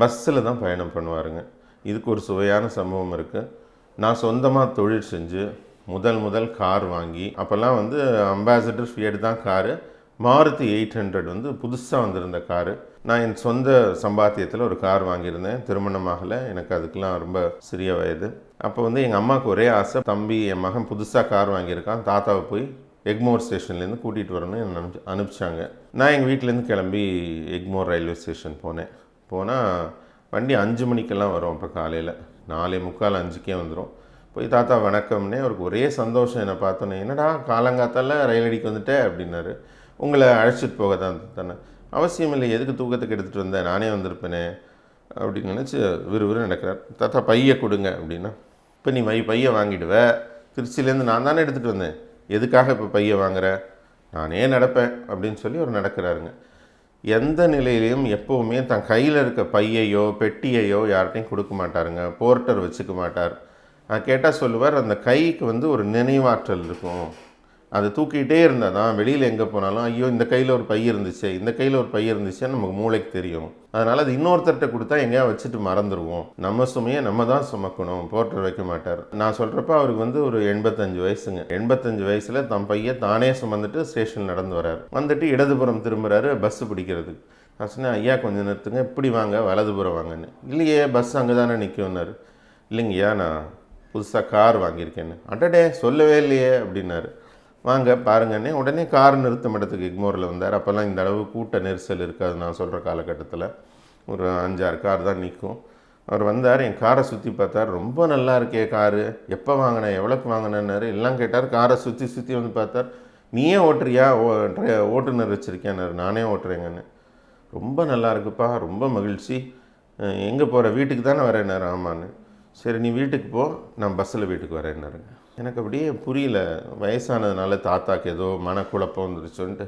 பஸ்ஸில் தான் பயணம் பண்ணுவாருங்க. இதுக்கு ஒரு சுவையான சம்பவம் இருக்குது நான் சொந்தமாக தொழில் செஞ்சு முதல் முதல் கார் வாங்கி அப்போல்லாம் வந்து அம்பாசிடர் ஃபியட் தான் காரு. மாருதி எயிட் ஹண்ட்ரட் வந்து புதுசாக வந்திருந்த காரு. நான் என் சொந்த சம்பாத்தியத்தில் ஒரு கார் வாங்கியிருந்தேன். திருமணமாகலை எனக்கு அதுக்கெலாம் ரொம்ப சிறிய வயது. அப்போ வந்து எங்கள் அம்மாவுக்கு ஒரே ஆசை தம்பி என் மகன் புதுசாக கார் வாங்கியிருக்கான். தாத்தாவை போய் எக்மோர் ஸ்டேஷன்லேருந்து கூட்டிகிட்டு வரணும்னு என்னை அனுப்பிச்சாங்க. நான் எங்கள் வீட்டிலேருந்து கிளம்பி எக்மோர் ரயில்வே ஸ்டேஷன் போனேன். போனால் வண்டி அஞ்சு மணிக்கெல்லாம் வரும் அப்போ காலையில். நாலே முக்கால் அஞ்சுக்கே வந்துடும் போய் தாத்தா வணக்கம்னே அவருக்கு ஒரே சந்தோஷம். என்னை பார்த்தோன்னே என்னடா காலங்காத்தால ரயில் அடிக்கு வந்துட்டே? அப்படின்னாரு. உங்களை அழைச்சிட்டு போக தான் தானே அவசியம் இல்லை எதுக்கு தூக்கத்துக்கு எடுத்துகிட்டு வந்தேன் நானே வந்திருப்பேனே. அப்படின்னு நினச்சி விறுவிறு நடக்கிறார். தாத்தா பையை கொடுங்க. அப்படின்னா இப்போ நீ மை பையை வாங்கிடுவ. திருச்சியிலேருந்து நான் தானே எடுத்துகிட்டு வந்தேன். எதுக்காக இப்போ பையை வாங்குற? நானே நடப்பேன். அப்படின்னு சொல்லி அவர் நடக்கிறாருங்க. எந்த நிலையிலையும் எப்போவுமே தன் கையில் இருக்க பையையோ பெட்டியையோ யார்கிட்டையும் கொடுக்க மாட்டாருங்க. போர்ட்டர் வச்சுக்க மாட்டார். நான் கேட்டால் சொல்லுவார் அந்த கைக்கு வந்து ஒரு நினைவாற்றல் இருக்கும். அதை தூக்கிட்டே இருந்தால் தான் வெளியில் எங்கே போனாலும் ஐயோ இந்த கையில் ஒரு பை இருந்துச்சு இந்த கையில் ஒரு பை இருந்துச்சுன்னு நமக்கு மூளைக்கு தெரியும். அதனால் அது இன்னொருத்தர்கிட்ட கொடுத்தா எங்கேயா வச்சுட்டு மறந்துடுவோம் நம்ம சுமையை நம்ம தான் சுமக்கணும். போர்ட்டர் வைக்க மாட்டார். நான் சொல்கிறப்ப அவருக்கு வந்து ஒரு எண்பத்தஞ்சு வயசுங்க. எண்பத்தஞ்சு வயசில் தன் பையை தானே சுமந்துட்டு ஸ்டேஷன் நடந்து வரார். வந்துட்டு இடதுபுறம் திரும்புகிறாரு பஸ்ஸு பிடிக்கிறதுக்கு. நான் சொன்னேன் ஐயா கொஞ்சம் நிறுத்துங்க. இப்படி வாங்க வலதுபுறம் வாங்கன்னு. இல்லையே பஸ் அங்கே தானே நிற்கும்னாரு இல்லைங்கய்யா நான் புதுசாக கார் வாங்கியிருக்கேன்னு. அடடே சொல்லவே இல்லையே அப்படின்னாரு. வாங்க பாருங்கன்னே உடனே கார் நிறுத்தும் இடத்துக்கு இக்மோரில் வந்தார். அப்போல்லாம் இந்த அளவு கூட்ட நெரிசல் இருக்காது நான் சொல்கிற காலகட்டத்தில். ஒரு அஞ்சாறு கார் தான் நிற்கும் அவர் வந்தார் என் காரை சுற்றி பார்த்தார். ரொம்ப நல்லா இருக்கே காரு. எப்போ வாங்கினேன் எவ்வளோக்கு வாங்கினேன்னாரு. எல்லாம் கேட்டார் காரை சுற்றி சுற்றி வந்து பார்த்தார். நீயே ஓட்டுறியா? ஓ ட்ரை- ஓட்டுநர் வச்சுருக்கேன்னாரு. நானே ஓட்டுறேங்கன்னு. ரொம்ப நல்லா இருக்குப்பா. ரொம்ப மகிழ்ச்சி. எங்கே போகிற வீட்டுக்கு தானே வரேன்னாரு. ஆமான்னு. சரி நீ வீட்டுக்கு போ. நான் பஸ்ஸில் வீட்டுக்கு வரேன்னாருங்க. எனக்கு அப்படியே புரியல. வயசானதுனால தாத்தாக்கு ஏதோ மனக்குழப்பம் வந்துருச்சுன்ட்டு